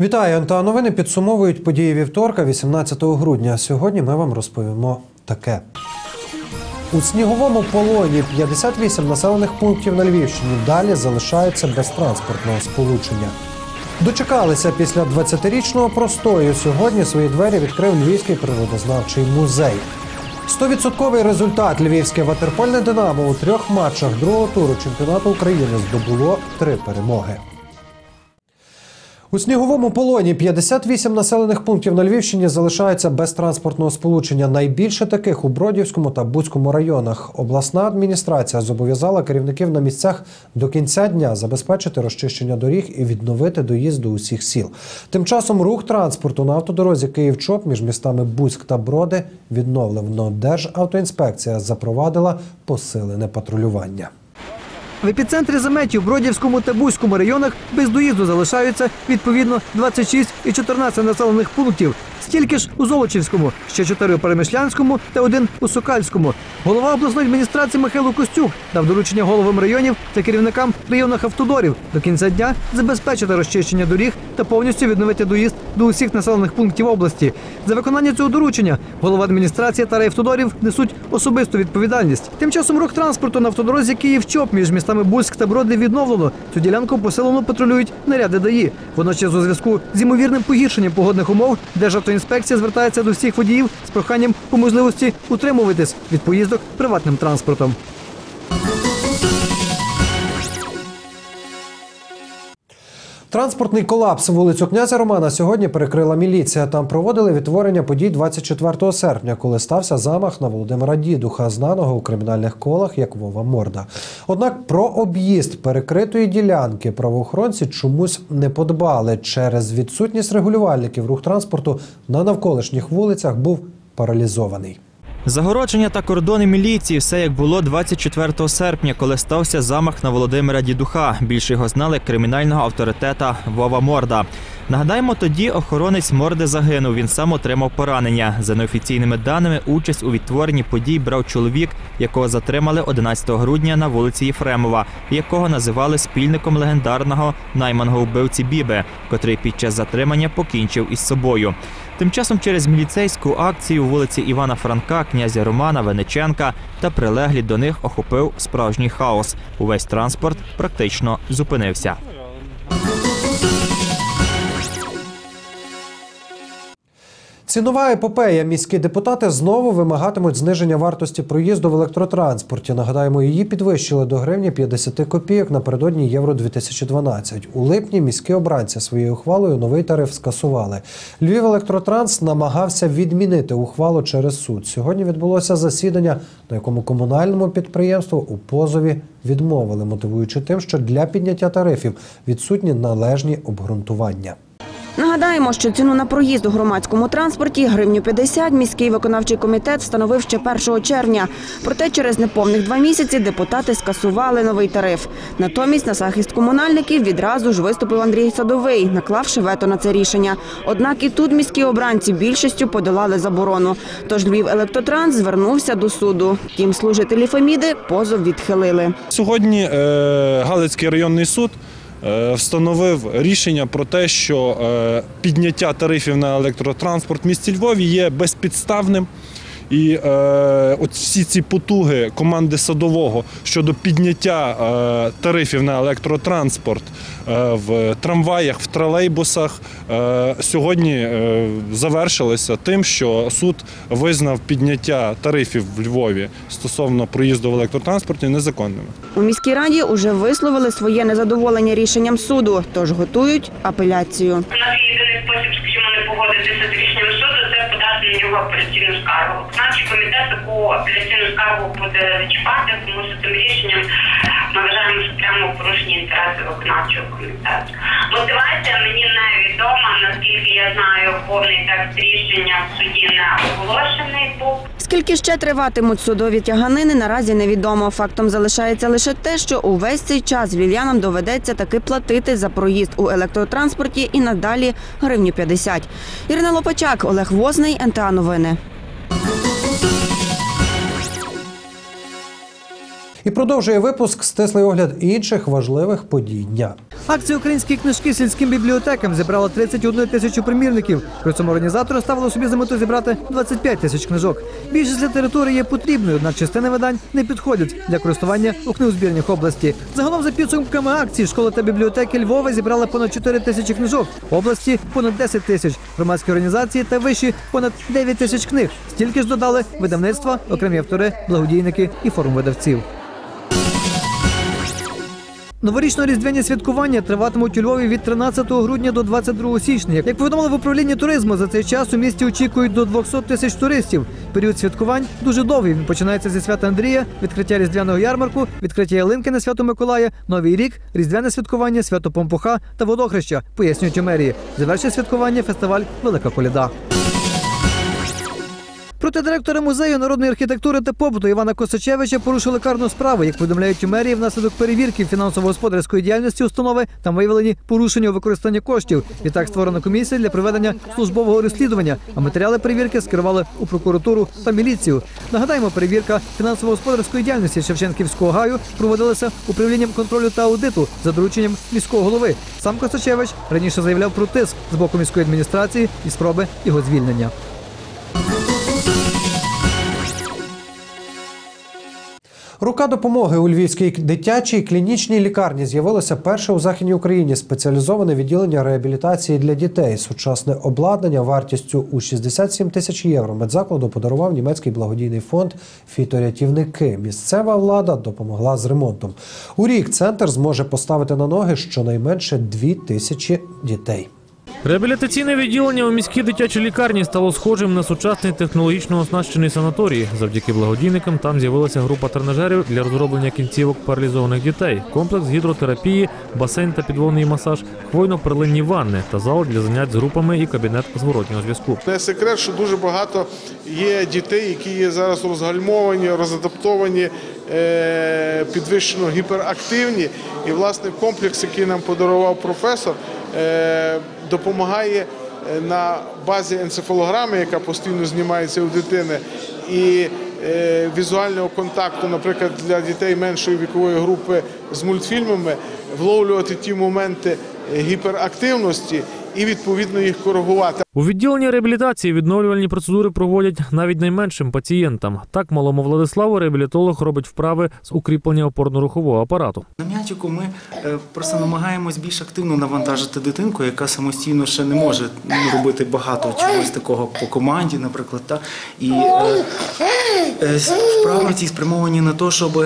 Вітаю, НТА новини підсумовують події вівторка, 18 грудня. Сьогодні ми вам розповімо таке. У сніговому полоні 58 населених пунктів на Львівщині далі залишаються без транспортного сполучення. Дочекалися після 20-річного простою. Сьогодні свої двері відкрив Львівський природознавчий музей. Стовідсотковий результат львівське ватерпольне Динамо у трьох матчах другого туру чемпіонату України здобуло три перемоги. У сніговому полоні 58 населених пунктів на Львівщині залишаються без транспортного сполучення. Найбільше таких у Бродівському та Буцькому районах. Обласна адміністрація зобов'язала керівників на місцях до кінця дня забезпечити розчищення доріг і відновити доїзд до усіх сіл. Тим часом рух транспорту на автодорозі Київ-Чоп між містами Буцьк та Броди відновлено. Державтоінспекція запровадила посилене патрулювання. В епіцентрі заметі в Бродівському та Бузькому районах без доїзду залишаються відповідно 26 і 14 населених пунктів. Стільки ж у Золочівському, ще 4 у Перемишлянському та один у Сокальському. Голова обласної адміністрації Михайло Костюк дав доручення головам районів та керівникам районних автодорів до кінця дня забезпечити розчищення доріг та повністю відновити доїзд до усіх населених пунктів області. За виконання цього доручення голова адміністрації та райавтодорів несуть особисту відповідальність. Тим часом рух транспорту на автодорозі Київ-Чоп між містами Бузьк та Броди відновлено. Цю ділянку посилено патрулюють наряди ДАІ. Водночас у зв'язку з ймовірним погіршенням погодних умов Державтоінспекція звертається до всіх водіїв з проханням по можливості утримуватись від поїздок приватним транспортом. Транспортний колапс вулицю князя Романа сьогодні перекрила міліція. Там проводили відтворення подій 24 серпня, коли стався замах на Володимира Дідуха, знаного у кримінальних колах як Вова Морда. Однак про об'їзд перекритої ділянки правоохоронці чомусь не подбали. Через відсутність регулювальників рух транспорту на навколишніх вулицях був паралізований. Загородження та кордони міліції все як було 24 серпня, коли стався замах на Володимира Дідуха. Більше його знали кримінального авторитета Вова Морда. Нагадаємо, тоді охоронець морди загинув. Він сам отримав поранення. За неофіційними даними, участь у відтворенні подій брав чоловік, якого затримали 11 грудня на вулиці Єфремова, якого називали спільником легендарного найманго вбивці Біби, котрий під час затримання покінчив із собою. Тим часом через міліцейську акцію вулиці Івана Франка, князя Романа, Венеченка та прилеглі до них охопив справжній хаос. Увесь транспорт практично зупинився. Цінова епопея. Міські депутати знову вимагатимуть зниження вартості проїзду в електротранспорті. Нагадаємо, її підвищили до гривні 50 копійок напередодні Євро 2012. У липні міські обранці своєю ухвалою новий тариф скасували. Львів електротранс намагався відмінити ухвалу через суд. Сьогодні відбулося засідання, на якому комунальному підприємству у позові відмовили, мотивуючи тим, що для підняття тарифів відсутні належні обґрунтування. Нагадаємо, що ціну на проїзд у громадському транспорті гривню 50 міський виконавчий комітет встановив ще 1 червня. Проте через неповних два місяці депутати скасували новий тариф. Натомість на захист комунальників відразу ж виступив Андрій Садовий, наклавши вето на це рішення. Однак і тут міські обранці більшістю подолали заборону. Тож Львів електротранс звернувся до суду. Втім, служителі Феміди позов відхилили. Сьогодні е, Галицький районний суд встановив рішення про те, що е, підняття тарифів на електротранспорт в місті Львові є безпідставним. І е, от всі ці потуги команди садового щодо підняття е, тарифів на електротранспорт е, в трамваях, в тролейбусах е, сьогодні е, завершилися тим, що суд визнав підняття тарифів в Львові стосовно проїзду в електротранспорті незаконними. У міській раді уже висловили своє незадоволення рішенням суду, тож готують апеляцію. У нас є єдиний спосіб, скажімо, не погодитися з рішенням подати апеляційну скаргу. Виконавчий комітет таку апеляційну скаргу буде зачіпати, тому що цим рішенням ми вважаємо, що прямо порушені інтереси виконавчого комітету. Мотивація мені невідома, наскільки я знаю, повний текст рішення в суді не оголошений був. Скільки ще триватимуть судові тяганини, наразі невідомо. Фактом залишається лише те, що увесь цей час львів'янам доведеться таки платити за проїзд у електротранспорті і надалі гривню 50. Ірина Лопачак, Олег Возний, НТА Новини. І продовжує випуск стислий огляд інших важливих подій дня. Акція українські книжки сільським бібліотекам зібрала 31 тисячу примірників. При цьому організатори ставили собі за мету зібрати 25 тисяч книжок. Більшість літератури є потрібною, однак частини видань не підходять для користування у книгозбірнях області. Загалом за підсумками акції школи та бібліотеки Львова зібрали понад 4 тисячі книжок. В області понад 10 тисяч. Громадські організації та вищі понад 9 тисяч книг. Стільки ж додали видавництва, окремі автори, благодійники і форум видавців. Новорічно-різдвяні святкування триватимуть у Львові від 13 грудня до 22 січня. Як повідомили в управлінні туризму, за цей час у місті очікують до 200 тисяч туристів. Період святкувань дуже довгий. Він починається зі свята Андрія, відкриття різдвяного ярмарку, відкриття ялинки на свято Миколая, Новий рік, різдвяне святкування, свято Помпуха та водохреща, пояснюють у мерії. Завершує святкування фестиваль Велика Коляда. Проти директора музею народної архітектури та побуту Івана Косачевича порушили карну справу. Як повідомляють у мерії, внаслідок перевірки фінансово-господарської діяльності установи там виявлені порушення у використанні коштів. Відтак створена комісія для проведення службового розслідування, а матеріали перевірки скерували у прокуратуру та міліцію. Нагадаємо, перевірка фінансово-господарської діяльності Шевченківського гаю проводилася управлінням контролю та аудиту за дорученням міського голови. Сам Косачевич раніше заявляв про тиск з боку міської адміністрації і спроби його звільнення. Рука допомоги у Львівській дитячій клінічній лікарні з'явилося перше у західній Україні спеціалізоване відділення реабілітації для дітей. Сучасне обладнання вартістю у 67 тисяч євро. Медзакладу подарував німецький благодійний фонд Фіторятівники. Місцева влада допомогла з ремонтом. У рік центр зможе поставити на ноги щонайменше дві тисячі дітей. Реабілітаційне відділення у міській дитячій лікарні стало схожим на сучасний технологічно оснащений санаторій. Завдяки благодійникам там з'явилася група тренажерів для розроблення кінцівок паралізованих дітей, комплекс гідротерапії, басейн та підводний масаж, хвойно-перлинні ванни та зал для занять з групами і кабінет зворотнього зв'язку. Не секрет, що дуже багато є дітей, які є зараз розгальмовані, розадаптовані, е, підвищено гіперактивні. І власне комплекс, який нам подарував професор, допомагає е, на базі енцефалограми, яка постійно знімається у дитини, і е, візуального контакту, наприклад, для дітей меншої вікової групи з мультфільмами, вловлювати ті моменти е, гіперактивності і відповідно їх коригувати. У відділенні реабілітації відновлювальні процедури проводять навіть найменшим пацієнтам. Так малому Владиславу реабілітолог робить вправи з укріплення опорно-рухового апарату. На м'ячику ми е, просто намагаємось більш активно навантажити дитинку, яка самостійно ще не може ну, робити багато чогось такого по команді, наприклад. Та? І е, е, вправи ці спрямовані на те, щоб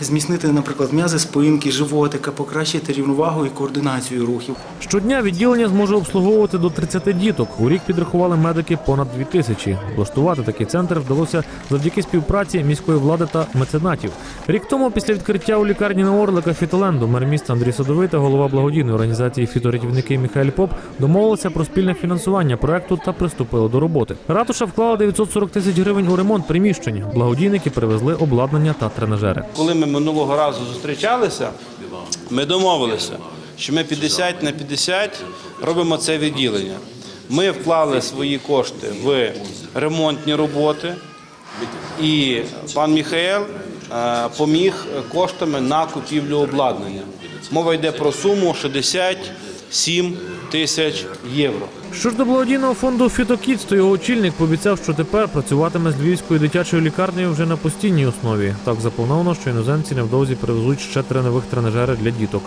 зміцнити, наприклад, м'язи спинки, животика, покращити рівновагу і координацію рухів. Щодня відділення зможе обслуговувати до 30 діток. У рік підрахували медики понад 2 тисячі. Влаштувати такий центр вдалося завдяки співпраці міської влади та меценатів. Рік тому, після відкриття у лікарні на Орлика Фітоленду, мер міста Андрій Садовий та голова благодійної організації фіторятівники Михайль Поп домовилися про спільне фінансування проекту та приступили до роботи. Ратуша вклала 940 тисяч гривень у ремонт приміщень. Благодійники привезли обладнання та тренажери. Коли ми минулого разу зустрічалися, ми домовилися, що ми 50 на 50 робимо це відділення. Ми вклали свої кошти в ремонтні роботи, і пан Міхаел е, поміг коштами на купівлю обладнання. Мова йде про суму 67 тисяч євро. Що ж до благодійного фонду «Фітокідс», то його очільник пообіцяв, що тепер працюватиме з львівською дитячою лікарнею вже на постійній основі. Так заплановано, що іноземці невдовзі привезуть ще три нових тренажери для діток.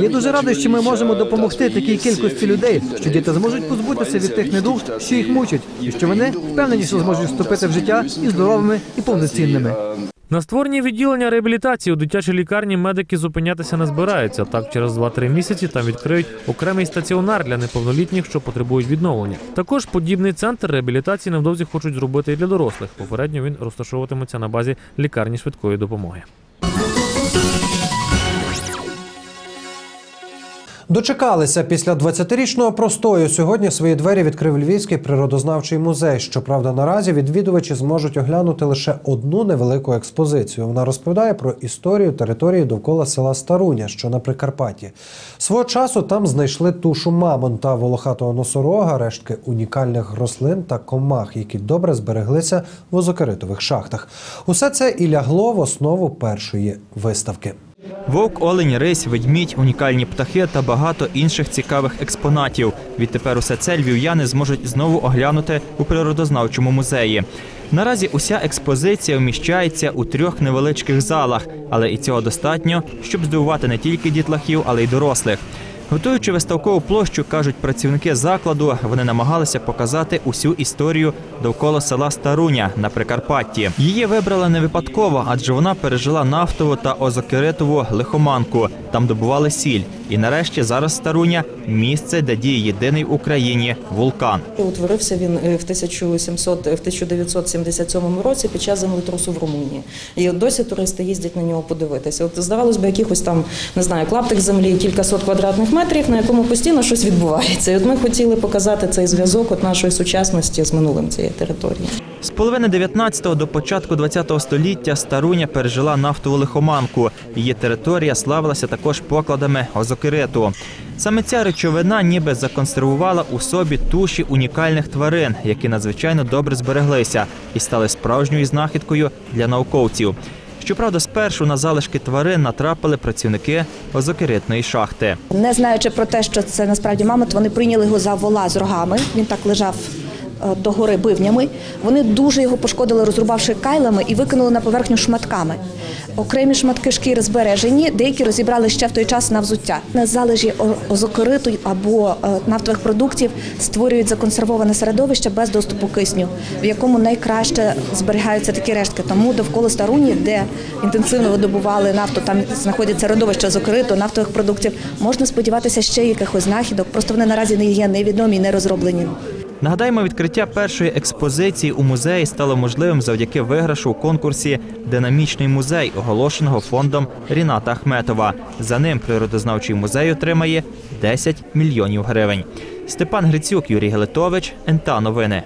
Я дуже радий, що ми можемо допомогти такій кількості людей, що діти зможуть позбутися від тих недуг, що їх мучать, і що вони впевнені, що зможуть вступити в життя і здоровими, і повноцінними. На створенні відділення реабілітації у дитячій лікарні медики зупинятися не збираються. Так, через 2-3 місяці там відкриють окремий стаціонар для неповнолітніх, що потребують відновлення. Також подібний центр реабілітації невдовзі хочуть зробити і для дорослих. Попередньо він розташовуватиметься на базі лікарні швидкої допомоги. Дочекалися після 20-річного простою. Сьогодні свої двері відкрив Львівський природознавчий музей. Щоправда, наразі відвідувачі зможуть оглянути лише одну невелику експозицію. Вона розповідає про історію території довкола села Старуня, що на Прикарпатті. Свого часу там знайшли тушу мамонта, волохатого носорога, рештки унікальних рослин та комах, які добре збереглися в озокеритових шахтах. Усе це і лягло в основу першої виставки. Вовк, олень, рись, ведмідь, унікальні птахи та багато інших цікавих експонатів. Відтепер усе це львів'яни зможуть знову оглянути у природознавчому музеї. Наразі уся експозиція вміщається у трьох невеличких залах, але і цього достатньо, щоб здивувати не тільки дітлахів, але й дорослих. Готуючи виставкову площу, кажуть працівники закладу, вони намагалися показати усю історію довкола села Старуня на Прикарпатті. Її вибрали не випадково, адже вона пережила нафтову та озокеритову лихоманку. Там добували сіль. І нарешті зараз Старуня місце, де діє єдиний в Україні вулкан. Утворився він е, в 1700, в 1977 році під час землетрусу в Румунії. І досі туристи їздять на нього подивитися. От здавалось би, якихось там не знаю, клаптик землі, кількасот квадратних метрів, на якому постійно щось відбувається. І от ми хотіли показати цей зв'язок от нашої сучасності з минулим цієї території. З половини 19-го до початку 20-го століття Старуня пережила нафтову лихоманку. Її територія славилася також покладами озокериту. Саме ця речовина ніби законсервувала у собі туші унікальних тварин, які надзвичайно добре збереглися і стали справжньою знахідкою для науковців. Щоправда, спершу на залишки тварин натрапили працівники озокеритної шахти. Не знаючи про те, що це насправді мамонт, вони прийняли його за вола з рогами. Він так лежав догори бивнями. Вони дуже його пошкодили, розрубавши кайлами і викинули на поверхню шматками. Окремі шматки шкіри збережені, деякі розібрали ще в той час на взуття. На залежі о- озокериту або е, нафтових продуктів створюють законсервоване середовище без доступу кисню, в якому найкраще зберігаються такі рештки. Тому довкола Старуні, де інтенсивно видобували нафту, там знаходяться родовища озокериту, нафтових продуктів. Можна сподіватися ще якихось знахідок. Просто вони наразі не є невідомі і не розроблені. Нагадаємо, відкриття першої експозиції у музеї стало можливим завдяки виграшу у конкурсі Динамічний музей, оголошеного фондом Ріната Ахметова. За ним природознавчий музей отримає 10 мільйонів гривень. Степан Грицюк, Юрій Гелетович, НТА Новини.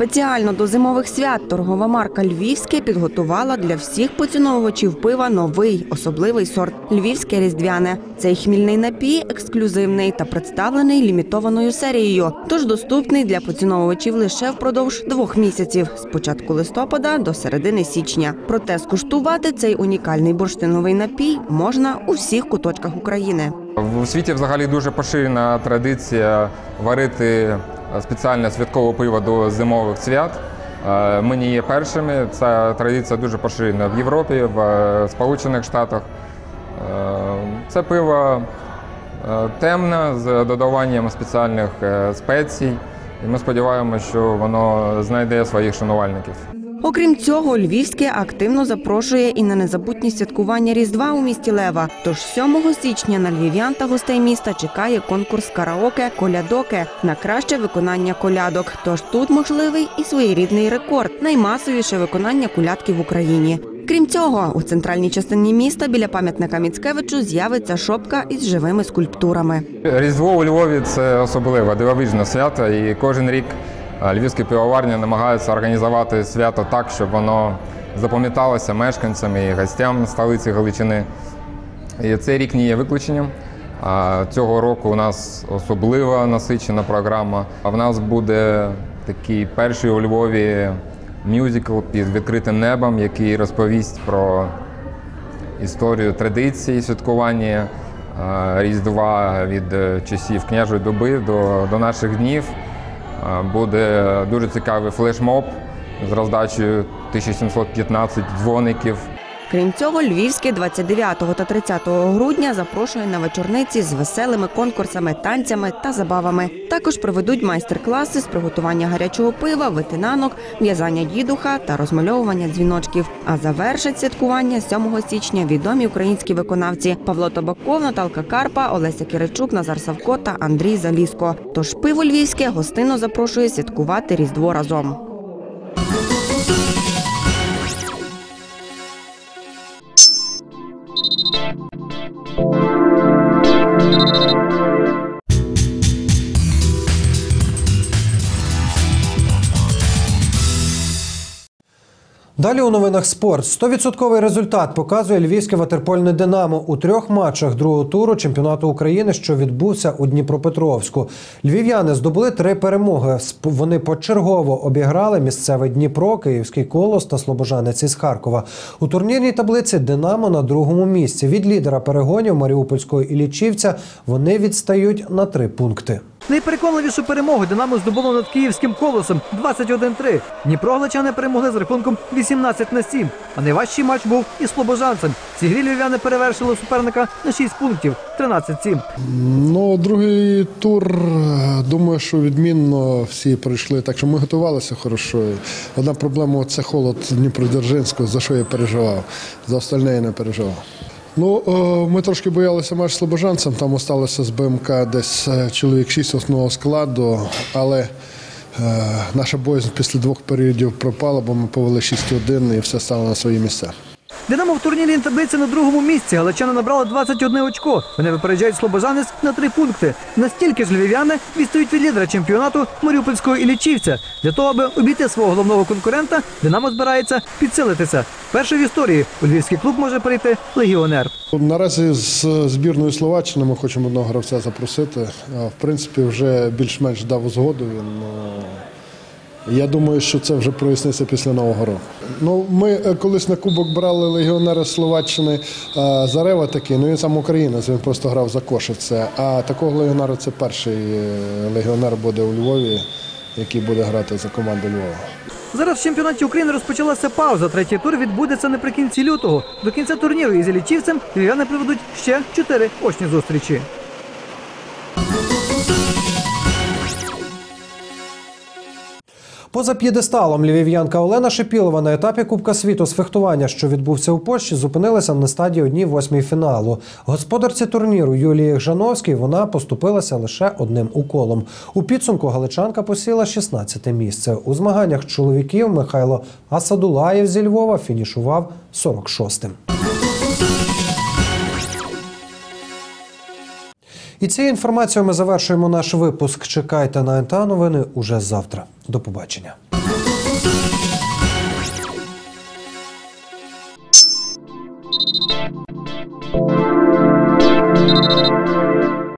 Спеціально до зимових свят торгова марка Львівське підготувала для всіх поціновувачів пива новий особливий сорт Львівське різдвяне. Цей хмільний напій ексклюзивний та представлений лімітованою серією, тож доступний для поціновувачів лише впродовж двох місяців з початку листопада до середини січня. Проте скуштувати цей унікальний бурштиновий напій можна у всіх куточках України. У світі взагалі дуже поширена традиція варити спеціальне святкове пиво до зимових свят. Ми не є першими. Ця традиція дуже поширена в Європі, в е, Сполучених Штатах. Е, Це пиво е, темне з додаванням спеціальних спецій. І ми сподіваємося, що воно знайде своїх шанувальників. Окрім цього, Львівське активно запрошує і на незабутні святкування Різдва у місті Лева. Тож 7 січня на львів'ян та гостей міста чекає конкурс караоке Колядоке на краще виконання колядок. Тож тут можливий і своєрідний рекорд наймасовіше виконання колядки в Україні. Крім цього, у центральній частині міста біля пам'ятника Міцкевичу з'явиться шопка із живими скульптурами. Різдво у Львові це особливе дивовижне свято, і кожен рік львівські пивоварні намагаються організувати свято так, щоб воно запам'яталося мешканцям і гостям столиці Галичини. І цей рік не є виключенням. Цього року у нас особлива насичена програма. А в нас буде такий перший у Львові мюзикл під відкритим небом, який розповість про історію традиції святкування Різдва від е, часів княжої доби до, до наших днів. Е, Буде дуже цікавий флешмоб з роздачею 1715 дзвоників. Крім цього, Львівське 29 та 30 грудня запрошує на вечорниці з веселими конкурсами, танцями та забавами. Також проведуть майстер-класи з приготування гарячого пива, витинанок, в'язання дідуха та розмальовування дзвіночків. А завершать святкування 7 січня відомі українські виконавці Павло Табаков, Наталка Карпа, Олеся Киричук, Назар Савко та Андрій Заліско. Тож пиво Львівське гостинно запрошує святкувати Різдво разом. Далі у новинах спорт. 100% результат показує львівське ватерпольне Динамо у трьох матчах другого туру чемпіонату України, що відбувся у Дніпропетровську. Львів'яни здобули три перемоги. Вони почергово обіграли місцеве Дніпро, Київський колос та Слобожанець із Харкова. У турнірній таблиці Динамо на другому місці. Від лідера перегонів Маріупольського Ілічівця вони відстають на три пункти. Найпереконливішу перемогу Динамо здобуло над київським колосом 21-3. Дніпро гличани перемогли з рахунком 18 на 7. А найважчий матч був із слобожанцем. Ці грі львів'яни перевершили суперника на 6 пунктів 13-7. Ну, другий тур, думаю, що відмінно всі пройшли. Так що ми готувалися хорошо. Одна проблема це холод Дніпродзержинського, за що я переживав. За остальне я не переживав. Ну, е, ми трошки боялися матч Слобожанцем, там осталося з БМК десь е, чоловік 6 основного складу, але е, наша боязнь після двох періодів пропала, бо ми повели 6-1 і все стало на свої місця. Динамо в турнірній таблиці на другому місці. Галичани набрали 21 очко. Вони випереджають слобожанець на три пункти. Настільки ж львів'яни відстають від лідера чемпіонату Маріупольського Іллічівця. Для того, аби обійти свого головного конкурента, Динамо збирається підсилитися. Перший в історії у львівський клуб може прийти легіонер. Наразі з збірної Словаччини ми хочемо одного гравця запросити. В принципі, вже більш-менш дав згоду він. Я думаю, що це вже проясниться після Нового року. Ну, ми е, колись на кубок брали легіонера Словаччини Зарева такий, ну він сам українець, він просто грав за Кошице. А такого легіонера це перший е, легіонер буде у Львові, який буде грати за команду Львова. Зараз в чемпіонаті України розпочалася пауза. Третій тур відбудеться наприкінці лютого. До кінця турніру із Іллічівцем львів'яни проведуть ще чотири очні зустрічі. Поза п'єдесталом львів'янка Олена Шипілова на етапі Кубка світу з фехтування, що відбувся у Польщі, зупинилася на стадії одній восьмій фіналу. Господарці турніру Юлії Жановській вона поступилася лише одним уколом. У підсумку галичанка посіла 16 місце. У змаганнях чоловіків Михайло Асадулаєв зі Львова фінішував 46-тим. І цією інформацією ми завершуємо наш випуск. Чекайте на НТА новини уже завтра. До побачення.